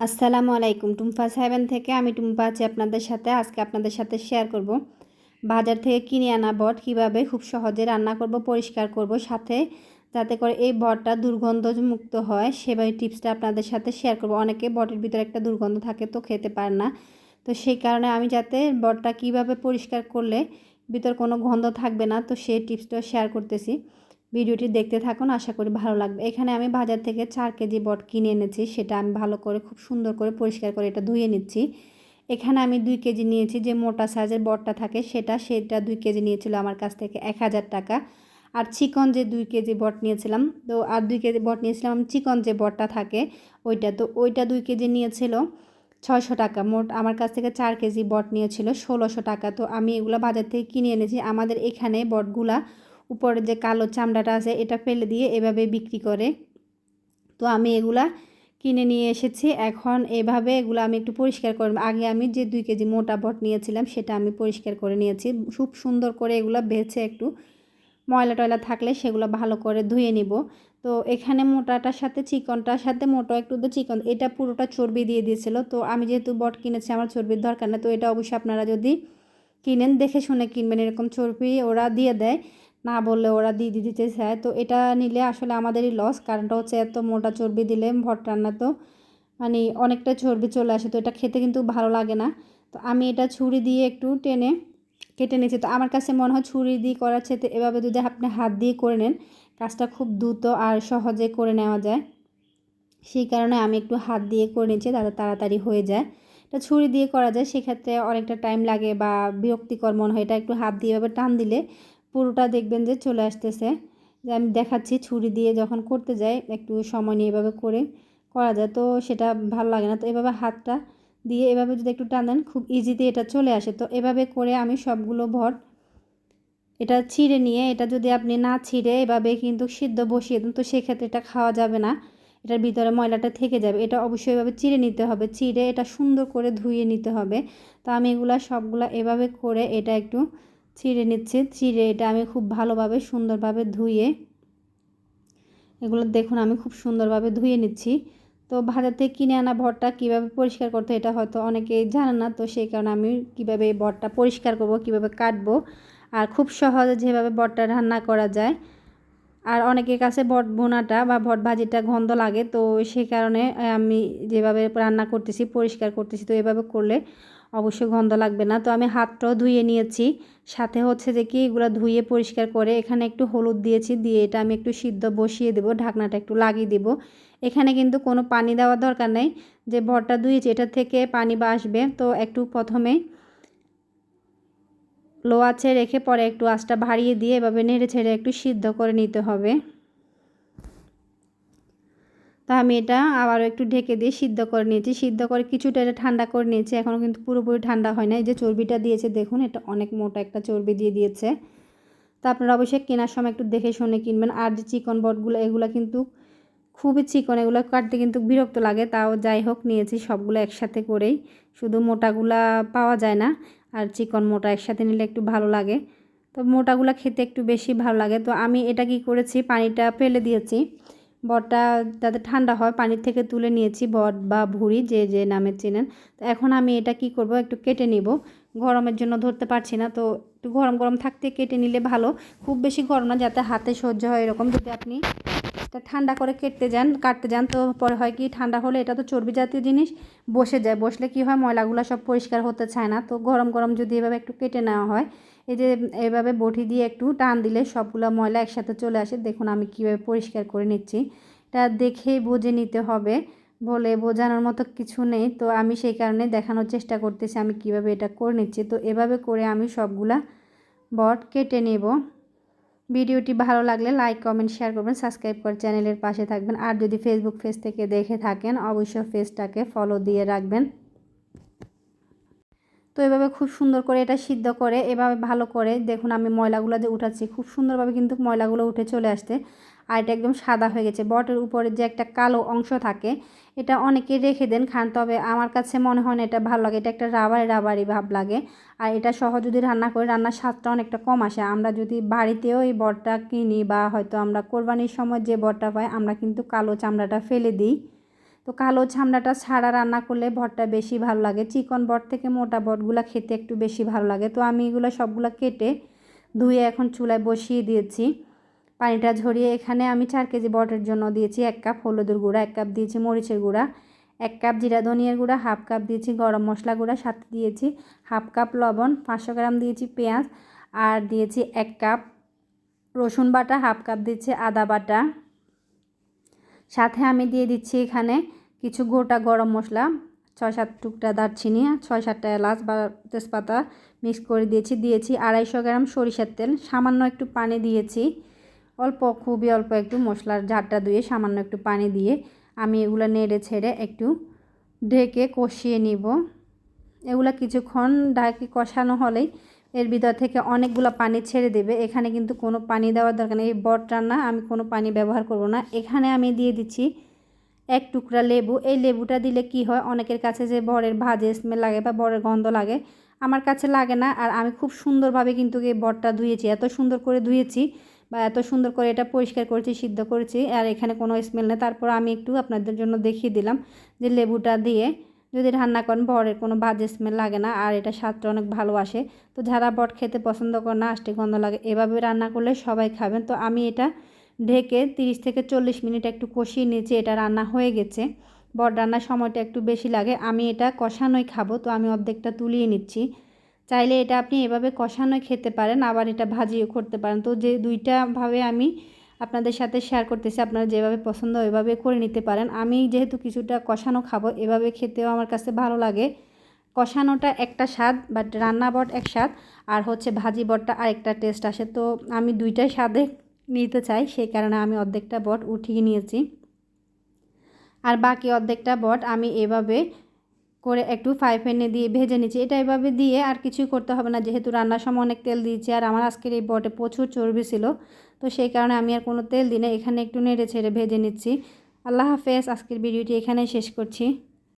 আসসালামু আলাইকুম। টুম্পা সেভেন থেকে আমি টুম্পা আছি আপনাদের সাথে। আজকে আপনাদের সাথে শেয়ার করব। বাজার থেকে কিনে আনা বট কীভাবে খুব সহজে রান্না করব, পরিষ্কার করব, সাথে যাতে করে এই বটটা দুর্গন্ধমুক্ত হয় সেভাবে টিপসটা আপনাদের সাথে শেয়ার করব। অনেকে বটের ভিতরে একটা দুর্গন্ধ থাকে তো খেতে পারে না। তো সেই কারণে আমি যাতে বটটা কীভাবে পরিষ্কার করলে ভিতর কোনো গন্ধ থাকবে না, তো সেই টিপসটা শেয়ার করতেছি। ভিডিওটি দেখতে থাকুন, আশা করি ভালো লাগবে। এখানে আমি বাজার থেকে চার কেজি বট কিনে এনেছি, সেটা আমি ভালো করে, খুব সুন্দর করে পরিষ্কার করে এটা ধুয়ে নিচ্ছি। এখানে আমি দুই কেজি নিয়েছি, যে মোটা সাইজের বটটা থাকে সেটা সেটা দুই কেজি নিয়েছিল আমার কাছ থেকে এক হাজার টাকা। আর চিকন যে দুই কেজি বট নিয়েছিলাম, তো আর দুই কেজি বট নিয়েছিলাম চিকন যে বটটা থাকে ওইটা, তো ওইটা দুই কেজি নিয়েছিল ছয়শো টাকা। মোট আমার কাছ থেকে চার কেজি বট নিয়েছিল ষোলোশো টাকা। তো আমি এগুলো বাজার থেকে কিনে এনেছি। আমাদের এখানে বটগুলা উপরে যে কালো চামড়াটা আছে, এটা ফেলে দিয়ে এভাবে বিক্রি করে। তো আমি এগুলা কিনে নিয়ে এসেছি। এখন এভাবে এগুলো আমি একটু পরিষ্কার করব আগে আমি যে দুই কেজি মোটা বট নিয়েছিলাম, সেটা আমি পরিষ্কার করে নিয়েছি। খুব সুন্দর করে এগুলো বেছে একটু ময়লা টয়লা থাকলে সেগুলো ভালো করে ধুয়ে নিব। তো এখানে মোটাটার সাথে চিকনটার সাথে মোটা একটু তো চিকন, এটা পুরোটা চর্বি দিয়ে দিয়েছিল। তো আমি যেহেতু বট কিনেছি, আমার চর্বির দরকার না। তো এটা অবশ্যই আপনারা যদি কিনেন, দেখে শুনে কিনবেন, এরকম চর্বি ওরা দিয়ে দেয়। না বললে ওরা দিয়ে দিতে চায়। তো এটা নিলে আসলে আমাদেরই লস কারণটা হচ্ছে এত মোটা চর্বি দিলে ভট রান্না তো মানে অনেকটা চর্বি চলে আসে, তো এটা খেতে কিন্তু ভালো লাগে না। তো আমি এটা ছুরি দিয়ে একটু টেনে কেটে নিয়েছি। তো আমার কাছে মনে হয় ছুরি দিয়ে করার চেয়ে এভাবে যদি আপনি হাত দিয়ে করে নেন, কাজটা খুব দ্রুত আর সহজে করে নেওয়া যায়। সেই কারণে আমি একটু হাত দিয়ে করে নিচ্ছি তাতে তাড়াতাড়ি হয়ে যায়। এটা ছুরি দিয়ে করা যায়, সেক্ষেত্রে অনেকটা টাইম লাগে বা বিরক্তিকর মনে হয়। এটা একটু হাত দিয়ে এভাবে টান দিলে পুরোটা দেখবেন যে চলে আসতেছে। যে আমি দেখাচ্ছি ছুরি দিয়ে যখন করতে যাই, একটু সময় নিয়ে এভাবে করে করা যায়। তো সেটা ভালো লাগে না। তো এভাবে হাতটা দিয়ে এভাবে যদি একটু টান দেন খুব ইজিতে এটা চলে আসে। তো এভাবে করে আমি সবগুলো ভট এটা ছিঁড়ে নিয়ে, এটা যদি আপনি না ছিঁড়ে এভাবে কিন্তু সিদ্ধ বসিয়ে দেন, তো সেক্ষেত্রে এটা খাওয়া যাবে না। এটার ভিতরে ময়লাটা থেকে যাবে। এটা অবশ্যই এভাবে চিড়ে নিতে হবে। চিড়ে এটা সুন্দর করে ধুয়ে নিতে হবে। তো আমি এগুলা সবগুলা এভাবে করে এটা একটু ছিঁড়ে নিচ্ছি। চিড়ে এটা আমি খুব ভালোভাবে সুন্দরভাবে ধুয়ে, এগুলো দেখুন আমি খুব সুন্দরভাবে ধুয়ে নিচ্ছি। তো বাজার থেকে কিনে আনা ভরটা কীভাবে পরিষ্কার করতে এটা হয়তো অনেকেই জানে না, তো সেই কারণে আমি কীভাবে এই বটটা পরিষ্কার করব, কীভাবে কাটবো আর খুব সহজে যেভাবে বটটা রান্না করা যায়। আর অনেকের কাছে বট বোনাটা বা বট ভাজিটা গন্ধ লাগে, তো সেই কারণে আমি যেভাবে রান্না করতেছি, পরিষ্কার করতেছি, তো এভাবে করলে অবশ্যই গন্ধ লাগবে না। তো আমি হাতটাও ধুয়ে নিয়েছি। সাথে হচ্ছে যে কি, এগুলো ধুয়ে পরিষ্কার করে এখানে একটু হলুদ দিয়েছি, দিয়ে এটা আমি একটু সিদ্ধ বসিয়ে দেবো, ঢাকনাটা একটু লাগিয়ে দেবো। এখানে কিন্তু কোনো পানি দেওয়ার দরকার নেই। যে ভরটা ধুয়েছি, এটা থেকে পানি বা আসবে। তো একটু প্রথমে লো আছে রেখে পরে একটু আঁচটা ভারিয়ে দিয়ে এভাবে নেড়ে ছেড়ে একটু সিদ্ধ করে নিতে হবে। তা আমি এটা আবারও একটু ঢেকে দিয়ে সিদ্ধ করে নিয়েছি। সিদ্ধ করে কিছুটা এটা ঠান্ডা করে নিয়েছি। এখনও কিন্তু পুরোপুরি ঠান্ডা হয় না এই যে চর্বিটা দিয়েছে, দেখুন, এটা অনেক মোটা একটা চর্বি দিয়ে দিয়েছে। তা আপনারা অবশ্যই কেনার সময় একটু দেখে শুনে কিনবেন। আর যে চিকন বটগুলো, এগুলো কিন্তু খুবই চিকন, এগুলো কাটতে কিন্তু বিরক্ত লাগে। তাও যাই হোক, নিয়েছি সবগুলো একসাথে করেই। শুধু মোটাগুলা পাওয়া যায় না, আর চিকন মোটা একসাথে নিলে একটু ভালো লাগে। তো মোটাগুলো খেতে একটু বেশি ভালো লাগে। তো আমি এটা কি করেছি, পানিটা ফেলে দিয়েছি। বটটা যাতে ঠান্ডা হয়, পানির থেকে তুলে নিয়েছি বট বা ভুড়ি, যে যে নামে চেনেন। তো এখন আমি এটা কি করব, একটু কেটে নিব। গরমের জন্য ধরতে পারছি না, তো একটু গরম গরম থাকতে কেটে নিলে ভালো। খুব বেশি গরম না, যাতে হাতে সহ্য হয়, এরকম যদি আপনি এটা ঠান্ডা করে কেটতে যান, কাটতে যান, তো পরে হয় কি, ঠান্ডা হলে এটা তো চর্বি জাতীয় জিনিস, বসে যায়। বসলে কি হয়, ময়লাগুলো সব পরিষ্কার হতে চায় না। তো গরম গরম যদি এভাবে একটু কেটে নেওয়া হয়, এই যে এভাবে বটি দিয়ে একটু টান দিলে সবগুলো ময়লা একসাথে চলে আসে। দেখুন আমি কীভাবে পরিষ্কার করে নিচ্ছি। এটা দেখেই বুঝে নিতে হবে, বলে বোঝানোর মতো কিছু নেই। তো আমি সেই কারণে দেখানোর চেষ্টা করতেছি আমি কীভাবে এটা করে নিচ্ছি। তো এভাবে করে আমি সবগুলা বট কেটে নেব। ভিডিওটি ভালো লাগলে লাইক, কমেন্ট, শেয়ার করবেন, সাবস্ক্রাইব করে চ্যানেলের পাশে থাকবেন। আর যদি ফেসবুক পেজ থেকে দেখে থাকেন, অবশ্যই পেজটাকে ফলো দিয়ে রাখবেন। তো এভাবে খুব সুন্দর করে এটা সিদ্ধ করে, এভাবে ভালো করে দেখুন আমি ময়লাগুলো যে উঠাচ্ছি, খুব সুন্দরভাবে কিন্তু ময়লাগুলো উঠে চলে আসতে আর এটা একদম সাদা হয়ে গেছে। বটের উপরে যে একটা কালো অংশ থাকে, এটা অনেকে রেখে দেন খান, তবে আমার কাছে মনে হয় না এটা ভালো লাগে। এটা একটা রাবারি রাবারি ভাব লাগে। আর এটা সহ যদি রান্না করি, রান্নার স্বাদটা অনেকটা কম আসে। আমরা যদি বাড়িতেও এই বটটা কিনি বা হয়তো আমরা কোরবানির সময় যে বটটা পাই, আমরা কিন্তু কালো চামড়াটা ফেলে দিই। তো কালো ছামড়াটা ছাড়া রান্না করলে ভটটা বেশি ভালো লাগে। চিকন বট থেকে মোটা বটগুলো খেতে একটু বেশি ভালো লাগে। তো আমি এগুলো সবগুলো কেটে ধুয়ে এখন চুলায় বসিয়ে দিয়েছি। পানিটা ঝরিয়ে এখানে আমি চার কেজি বটের জন্য দিয়েছি এক কাপ হলুদের গুঁড়া, এক কাপ দিয়েছি মরিচের গুঁড়া, এক কাপ জিরা ধনিয়ার গুঁড়া, হাফ কাপ দিয়েছি গরম মশলা গুঁড়া, সাথে দিয়েছি হাফ কাপ লবণ, পাঁচশো গ্রাম দিয়েছি পেঁয়াজ আর দিয়েছি এক কাপ রসুন বাটা, হাফ কাপ দিচ্ছি আদা বাটা। সাথে আমি দিয়ে দিচ্ছি এখানে কিছু গোটা গরম মশলা, ছয় সাত টুকটা দারচিনি, ছয় সাতটা এলাচ বা তেজপাতা মিক্স করে দিয়েছি দিয়েছি আড়াইশো গ্রাম সরিষার তেল, সামান্য একটু পানি দিয়েছি। অল্প, খুবই অল্প একটু মশলার ঝাড়টা ধুয়ে সামান্য একটু পানি দিয়ে আমি এগুলো নেড়ে ছেড়ে একটু ঢেকে কষিয়ে নিব। এগুলো কিছুক্ষণ ঢাকি কষানো হলেই এর ভিতর থেকে অনেকগুলো পানি ছেড়ে দেবে। এখানে কিন্তু কোনো পানি দেওয়ার দরকার নেই। এই বট রান্না আমি কোনো পানি ব্যবহার করব না। এখানে আমি দিয়ে দিচ্ছি এক টুকরা লেবু। এই লেবুটা দিলে কি হয়? অনেকের কাছে যে বরের ভাজে স্মেল লাগে বা বরের গন্ধ লাগে, আমার কাছে লাগে না। আর আমি খুব সুন্দরভাবে কিন্তু এই বটটা ধুয়েছি। এত সুন্দর করে ধুয়েছি বা এত সুন্দর করে এটা পরিষ্কার করেছি, সিদ্ধ করেছি, আর এখানে কোনো স্মেল নেই। তারপর আমি একটু আপনাদের জন্য দেখিয়ে দিলাম যে লেবুটা দিয়ে যদি রান্না করেন, বরের কোনো বাজে স্মেল লাগে না, আর এটা স্বাদটা অনেক ভালো আসে। তো যারা বট খেতে পছন্দ করে না আসতে গন্ধ লাগে, এভাবে রান্না করলে সবাই খাবেন। তো আমি এটা ঢেকে তিরিশ থেকে চল্লিশ মিনিট একটু কষিয়ে নিয়েছি, এটা রান্না হয়ে গেছে। বট রান্নার সময়টা একটু বেশি লাগে, আমি এটা কষানোই খাব। তো আমি অর্ধেকটা তুলিয়ে নিচ্ছি। চাইলে এটা আপনি এভাবে কষানো খেতে পারেন, আবার এটা ভাজিও করতে পারেন। তো যে দুইটাভাবে আমি আপনাদের সাথে শেয়ার করতেছি, আপনারা যেভাবে পছন্দ ওইভাবে করে নিতে পারেন। আমি যেহেতু কিছুটা কষানো খাব, এভাবে খেতেও আমার কাছে ভালো লাগে। কষানোটা একটা স্বাদ বাট রান্না বট এক স্বাদ, আর হচ্ছে ভাজি বটটা আরেকটা টেস্ট আসে। তো আমি দুইটাই স্বাদে নিতে চাই, সেই কারণে আমি অর্ধেকটা বট উঠিয়ে নিয়েছি। আর বাকি অর্ধেকটা বট আমি এভাবে করে একটু ফ্রাই প্যানে দিয়ে ভেজে নিচ্ছি। এটা এভাবে দিয়ে আর কিছুই করতে হবে না। যেহেতু রান্নার সময় অনেক তেল দিয়েছি আর আমার আজকের এই বটে প্রচুর চর্বি ছিল, তো সেই কারণে আমি আর কোনো তেল দিনে এখানে একটু নেড়ে ছেড়ে ভেজে নিচ্ছি। আল্লাহ হাফেজ, আজকের ভিডিওটি এখানেই শেষ করছি।